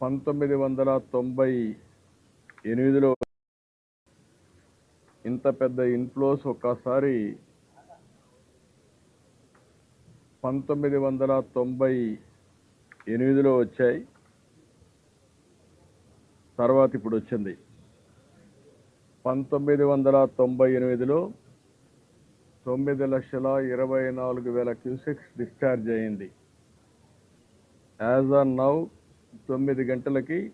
పంతొమ్మిది వందల తొంభై ఎనిమిదిలో ఇంత పెద్ద ఇన్ఫ్లోస్ ఒక్కసారి పంతొమ్మిది వందల తొంభై ఎనిమిదిలో వచ్చాయి. తర్వాత ఇప్పుడు వచ్చింది. పంతొమ్మిది వందల తొంభై ఎనిమిదిలో తొమ్మిది లక్షల ఇరవై నాలుగు వేల క్యూసెక్స్ డిశ్చార్జ్ అయింది. యాజ్ ఆన్ నౌ తొమ్మిది గంటలకి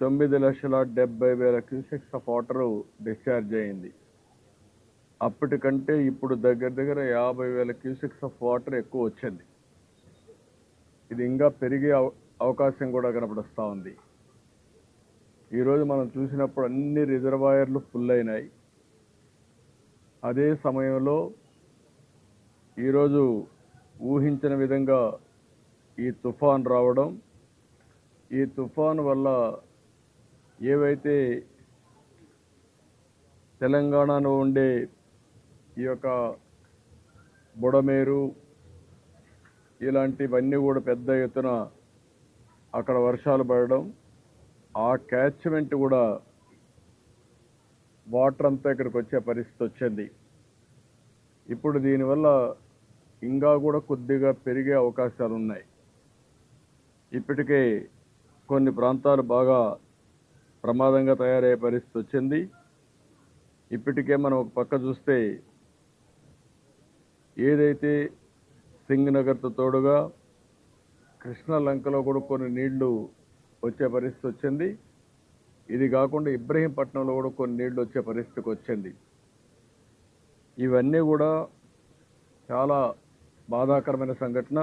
తొమ్మిది లక్షల డెబ్బై వేల క్యూసెక్స్ ఆఫ్ వాటర్ డిశ్చార్జ్ అయింది. అప్పటికంటే ఇప్పుడు దగ్గర దగ్గర యాభై వేల క్యూసెక్స్ ఆఫ్ వాటర్ ఎక్కువ వచ్చింది. ఇది ఇంకా పెరిగే అవకాశం కూడా కనపడుస్తూ ఉంది. ఈరోజు మనం చూసినప్పుడు అన్ని రిజర్వాయర్లు ఫుల్ అయినాయి. అదే సమయంలో ఈరోజు ఊహించిన విధంగా ఈ తుఫాన్ రావడం ఈ తుఫాను వల్ల ఏవైతే తెలంగాణలో ఉండే ఈ యొక్క బుడమేరు ఇలాంటివన్నీ కూడా పెద్ద ఎత్తున అక్కడ వర్షాలు పడడం ఆ క్యాచ్మెంట్ కూడా వాటర్ అంతా ఇక్కడికి వచ్చే పరిస్థితి వచ్చింది. ఇప్పుడు దీనివల్ల ఇంకా కూడా కొద్దిగా పెరిగే అవకాశాలు ఉన్నాయి ఇప్పటికే కొన్ని ప్రాంతాలు బాగా ప్రమాదంగా తయారయ్యే పరిస్థితి వచ్చింది. ఇప్పటికే మనం ఒక పక్క చూస్తే ఏదైతే సింగ్ నగర్తో తోడుగా కృష్ణ లంకలో కూడా కొన్ని నీళ్ళు వచ్చే పరిస్థితి వచ్చింది. ఇది కాకుండా ఇబ్రహీంపట్నంలో కూడా కొన్ని నీళ్ళు వచ్చే పరిస్థితికి వచ్చింది. ఇవన్నీ కూడా చాలా బాధాకరమైన సంఘటన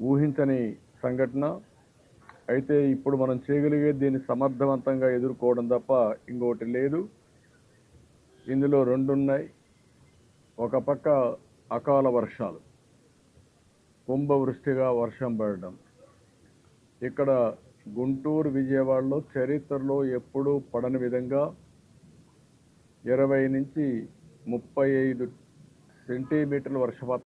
ఊహించని సంఘటన. అయితే ఇప్పుడు మనం చేయగలిగేది దీన్ని సమర్థవంతంగా ఎదుర్కోవడం తప్ప ఇంకోటి లేదు. ఇందులో రెండు ఉన్నాయి ఒక పక్క అకాల వర్షాలు. కుంభవృష్టిగా వర్షం పడడం. ఇక్కడ గుంటూరు విజయవాడలో చరిత్రలో ఎప్పుడూ పడని విధంగా ఇరవై నుంచి ముప్పై ఐదు సెంటీమీటర్ల వర్షపాతం